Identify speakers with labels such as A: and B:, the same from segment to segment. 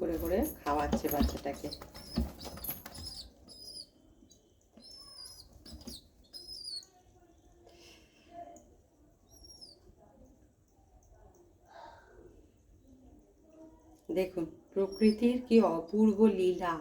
A: করে করে খাওয়াচ্ছে বাচ্চাটাকে। দেখুন প্রকৃতির কি অপূর্ব লীলা।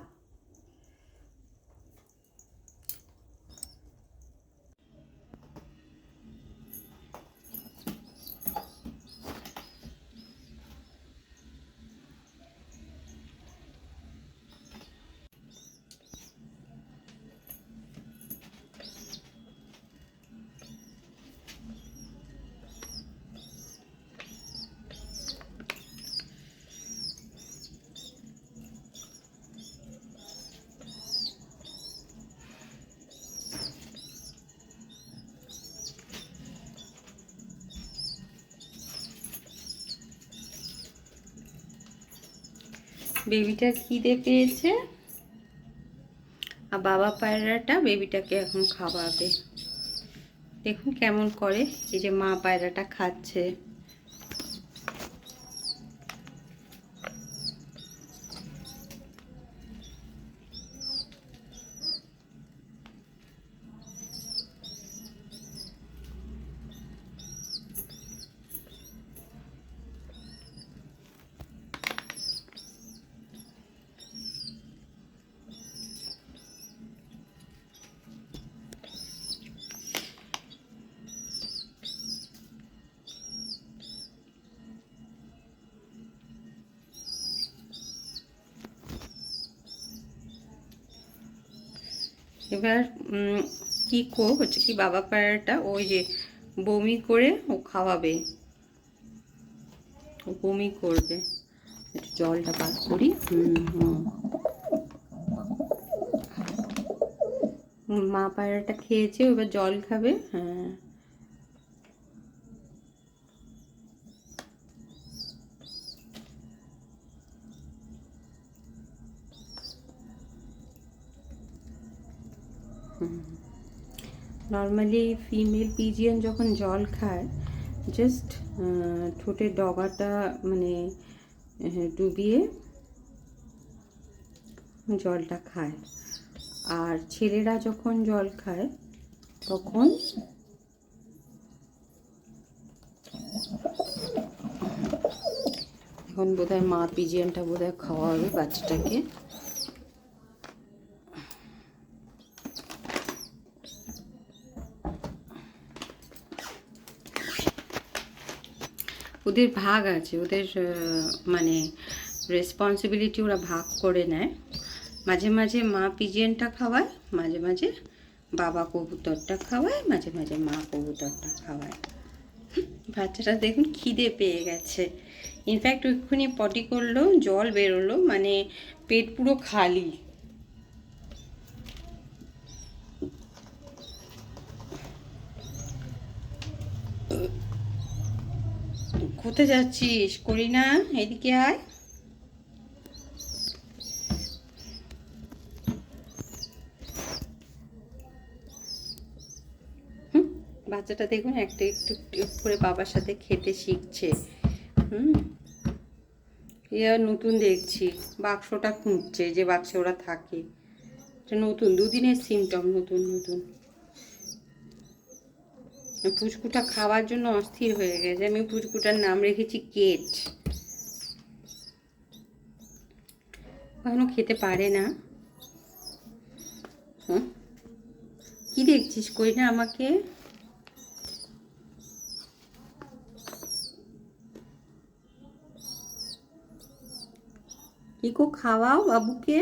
A: বেবিটা খিদে পেয়েছে। আর বাবা পায়রাটা বেবিটাকে এখন খাওয়াবে। দেখুন কেমন করে এই যে মা পায়রাটা খাচ্ছে। এবার কি কো হচ্ছে কি বাবা পায়রাটা ওই যে বমি করে ও খাওয়াবে। ও বমি করবে। জলটা পাস করি। মা পায়রাটা খেয়েছে এবার জল খাবে। হ্যাঁ। নর্মালি ফিমেল পিজিয়ান যখন জল খায় জাস্ট ঠোঁটের ডগাটা মানে ডুবিয়ে জলটা খায়। আর ছেলেরা যখন জল খায়, তখন এখন বোধহয় মা পিজিয়নটা বোধহয় খাওয়াবে বাচ্চাটাকে। ওদের ভাগ আছে, ওদের মানে রেসপন্সিবিলিটি ওরা ভাগ করে নেয়। মাঝে মাঝে মা পিজিয়ানটা খাওয়ায়, মাঝে মাঝে বাবা কবুতরটা খাওয়ায়, মাঝে মাঝে মা কবুতরটা খাওয়ায়। বাচ্চাটা দেখুন খিদে পেয়ে গেছে। ইনফ্যাক্ট ওইক্ষুনি পটি করল, জল বেরোলো মানে পেট পুরো খালি। কোথায় যাচ্ছিস? করি না? এদিকে আয়। বাচ্চাটা দেখুন একটা একটু করে বাবার সাথে খেতে শিখছে। হুম? আর নতুন দেখছি। বাক্সটা খুঁজছে যে বাক্সে ওরা থাকে। নতুন, দুদিনের সিমটম নতুন নতুন। পুচকুটা খাওয়ার জন্য অস্থির হয়ে গেছে। আমি পুচকুটার নাম রেখেছি কেট। এখনও খেতে পারে না। কি দেখছিস কই না আমাকে? কি কো খাওয়াও বাবুকে।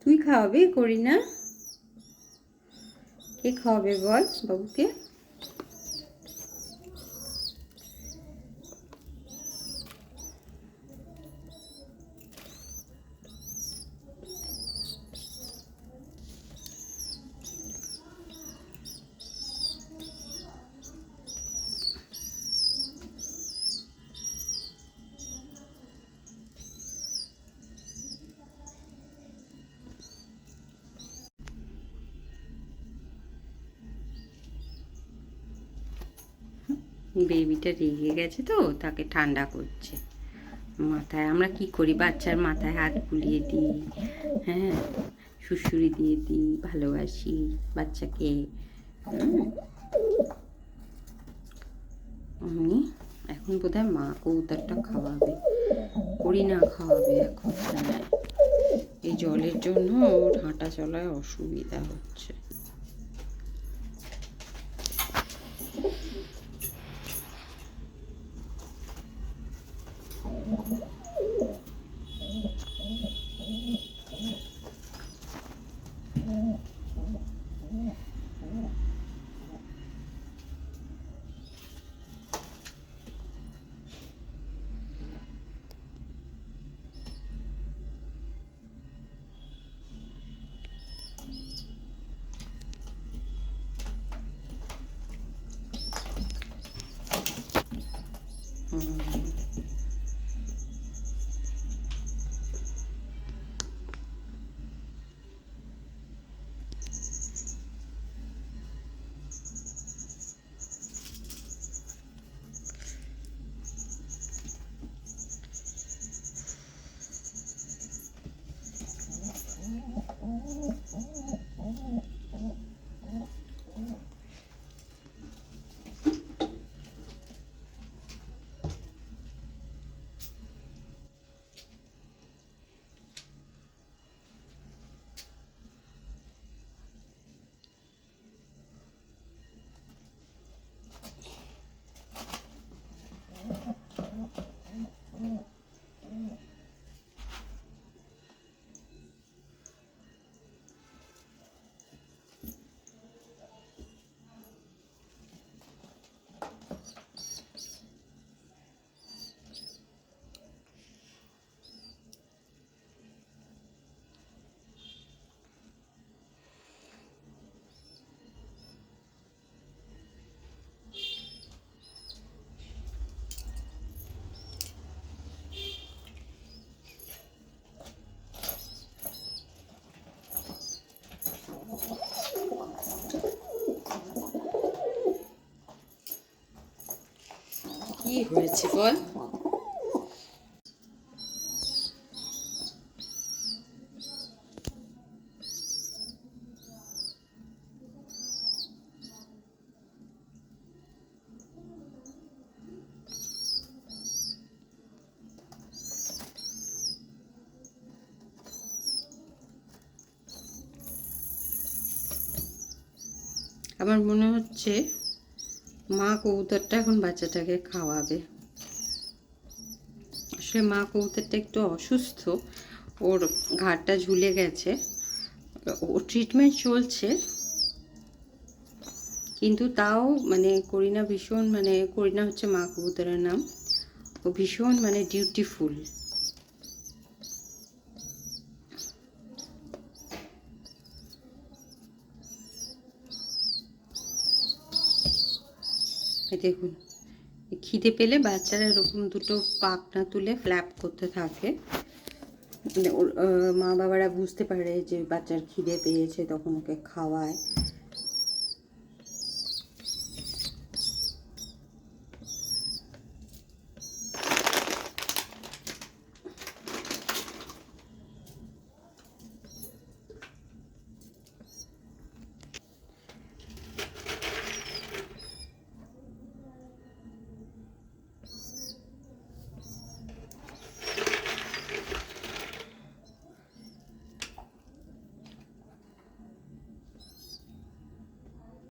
A: তুই খাওয়াবি করি না কে খাওয়াবে বল বাবুকে? বেবিটা রেগে গেছে তো, তাকে ঠান্ডা করছে। মাথায় আমরা কি করি? বাচ্চার মাথায় হাত বুলিয়ে দিই হ্যাঁ? শুশুরি দিয়ে দিই, ভালোবাসি বাচ্চাকে। অমনি এখন বোধহয় মা কৌতারটা খাওয়াবে, করি না খাওয়াবে এখন। হ্যাঁ এই জলের জন্য ওর হাঁটা চলায় অসুবিধা হচ্ছে। হুম। কি হয়েছে বল। আমার মনে হচ্ছে মা কবুতরটা এখন বাচ্চাটাকে খাওয়াবে। আসলে মা কবুতরটা একটু অসুস্থ, ওর ঘাড়টা ঝুলে গেছে, ওর ট্রিটমেন্ট চলছে, কিন্তু তাও মানে করিনা ভীষণ মানে করিনা হচ্ছে মা কবুতরের নাম। ও ভীষণ মানে ডিউটিফুল দেখুন। খিদে পেলে বাচ্চারা এরকম দুটো পাখনা তুলে ফ্ল্যাপ করতে থাকে। মানে মা বাবারা বুঝতে পারে যে বাচ্চার খিদে পেয়েছে, তখন ওকে খাওয়ায়।